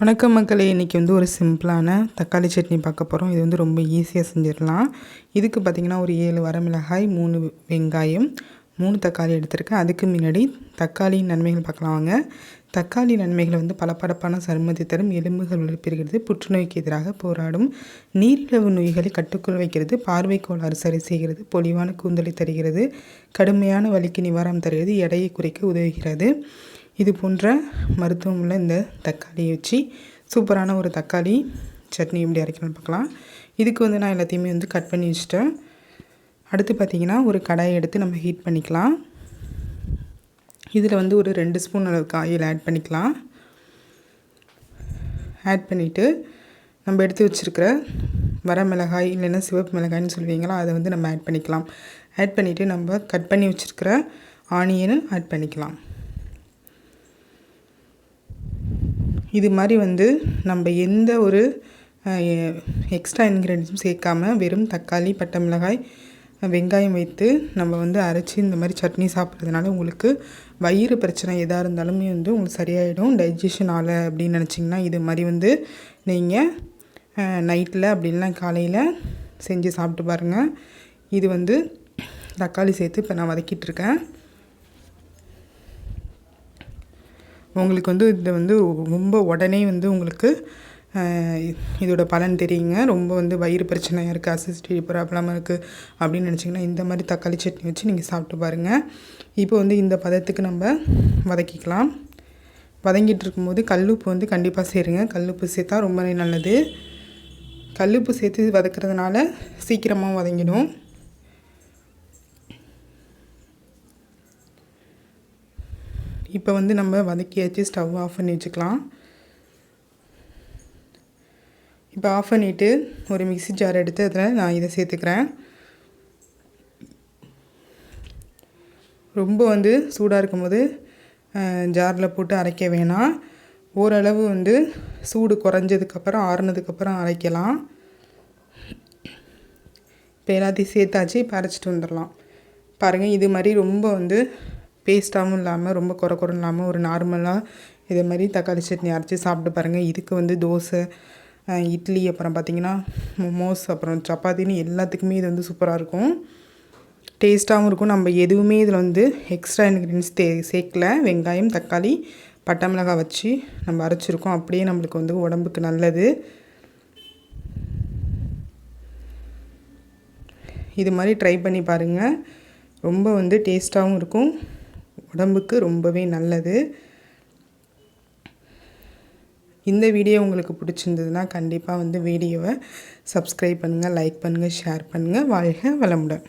வணக்கம் மக்களே இன்றைக்கி வந்து ஒரு சிம்பிளான தக்காளி சட்னி பார்க்க போகிறோம் இது வந்து ரொம்ப ஈஸியாக செஞ்சிடலாம். இதுக்கு பார்த்திங்கன்னா ஒரு ஏழு வரமிளகாய் மூணு வெங்காயம் மூணு தக்காளி எடுத்திருக்கேன். அதுக்கு முன்னாடி தக்காளியின் நன்மைகள் பார்க்கலாம் வாங்க. தக்காளி நன்மைகளை வந்து பளபளப்பான சருமத்தை தரும் எலும்புகள் வளர்ப்பிருக்கிறது புற்றுநோய்க்கு எதிராக போராடும் நீரிழவு நோய்களை கட்டுக்குள் வைக்கிறது பார்வை கோளாறு சரி செய்கிறது பொலிவான கூந்தலை தருகிறது கடுமையான வலிக்கு நிவாரணம் தருகிறது எடையை குறைக்க உதவுகிறது. இது போன்ற மருத்துவமில் இந்த தக்காளியை வச்சு சூப்பரான ஒரு தக்காளி சட்னி எப்படி அரைக்கணும்னு பார்க்கலாம். இதுக்கு வந்து நான் எல்லாத்தையுமே வந்து கட் பண்ணி வச்சுட்டேன். அடுத்து பார்த்திங்கன்னா ஒரு கடாயை எடுத்து நம்ம ஹீட் பண்ணிக்கலாம். இதில் வந்து ஒரு ரெண்டு ஸ்பூன் அளவுக்கு ஆயில் ஆட் பண்ணிக்கலாம். ஆட் பண்ணிவிட்டு நம்ம எடுத்து வச்சுருக்கிற வரமிளகாய் இல்லைன்னா சிவப்பு மிளகாய்னு சொல்லுவீங்களா அதை வந்து நம்ம ஆட் பண்ணிக்கலாம். ஆட் பண்ணிவிட்டு நம்ம கட் பண்ணி வச்சுருக்கிற ஆனியனும் ஆட் பண்ணிக்கலாம். இது மாதிரி வந்து நம்ம எந்த ஒரு எக்ஸ்ட்ரா இன்க்ரீடியன்ஸும் சேர்க்காம வெறும் தக்காளி பட்டை மிளகாய் வெங்காயம் வைத்து நம்ம வந்து அரைச்சி இந்த மாதிரி சட்னி சாப்பிட்றதுனால உங்களுக்கு வயிறு பிரச்சனை எதாக இருந்தாலுமே வந்து உங்களுக்கு சரியாயிடும். டைஜஷன் ஆகலை அப்படின்னு நினச்சிங்கன்னா இது மாதிரி வந்து நீங்கள் நைட்டில் அப்படின்லாம் காலையில் செஞ்சு சாப்பிட்டு பாருங்கள் இது வந்து தக்காளி சேர்த்து இப்போ நான் வதக்கிட்டுருக்கேன் உங்களுக்கு வந்து இது வந்து ரொம்ப உடனே வந்து உங்களுக்கு இதோட பலன் தெரியுங்க. ரொம்ப வந்து வயிறு பிரச்சனையாக இருக்குது அசிஸ்டி ப்ராப்ளமாக இருக்குது அப்படின்னு நினச்சிங்கன்னா இந்த மாதிரி தக்காளி சட்னி வச்சு நீங்கள் சாப்பிட்டு பாருங்கள் இப்போ வந்து இந்த பதத்துக்கு நம்ம வதக்கிக்கலாம். வதங்கிட்டு இருக்கும்போது கல்லுப்பு வந்து கண்டிப்பாக சேருங்க. கல்லுப்பு சேர்த்தா ரொம்ப நல்லது. கல்லுப்பு சேர்த்து வதக்கிறதுனால சீக்கிரமாக வதங்கிடும். இப்போ வந்து நம்ம வதக்கியாச்சு ஸ்டவ் ஆஃப் பண்ணி வச்சுக்கலாம். இப்போ ஆஃப் பண்ணிவிட்டு ஒரு மிக்சி ஜார் எடுத்து அதில் நான் இதை சேர்த்துக்கிறேன். ரொம்ப வந்து சூடாக இருக்கும்போது ஜாரில் போட்டு அரைக்க வேணாம். ஓரளவு வந்து சூடு குறைஞ்சதுக்கப்புறம் ஆறுனதுக்கப்புறம் அரைக்கலாம். இப்போ எல்லாத்தையும் சேர்த்தாச்சு இப்போ அரைச்சிட்டு வந்துடலாம். பாருங்கள் இது மாதிரி ரொம்ப வந்து பேஸ்ட்டாகவும் இல்லாமல் ரொம்ப குறை குறைன்னு இல்லாமல் ஒரு நார்மலாக இதே மாதிரி தக்காளி சட்னி அரைச்சி சாப்பிட்டு பாருங்கள் இதுக்கு வந்து தோசை இட்லி அப்புறம் பார்த்திங்கன்னா மோமோஸ் அப்புறம் சப்பாத்தின்னு எல்லாத்துக்குமே இது வந்து சூப்பராக இருக்கும். டேஸ்ட்டாகவும் இருக்கும். நம்ம எதுவுமே இதில் வந்து எக்ஸ்ட்ரா இன்க்ரீடியன்ஸ் தே சேர்க்கல. வெங்காயம் தக்காளி பட்டை மிளகாய் வச்சு நம்ம அரைச்சிருக்கோம். அப்படியே நம்மளுக்கு வந்து உடம்புக்கு நல்லது. இது மாதிரி ட்ரை பண்ணி பாருங்கள் ரொம்ப வந்து டேஸ்ட்டாகவும் இருக்கும். உடம்புக்கு ரொம்பவே நல்லது. இந்த வீடியோ உங்களுக்கு பிடிச்சிருந்ததுன்னா கண்டிப்பாக வந்து வீடியோவை சப்ஸ்கிரைப் பண்ணுங்கள் லைக் பண்ணுங்கள் ஷேர் பண்ணுங்கள் வாழ்க வளமுடன்.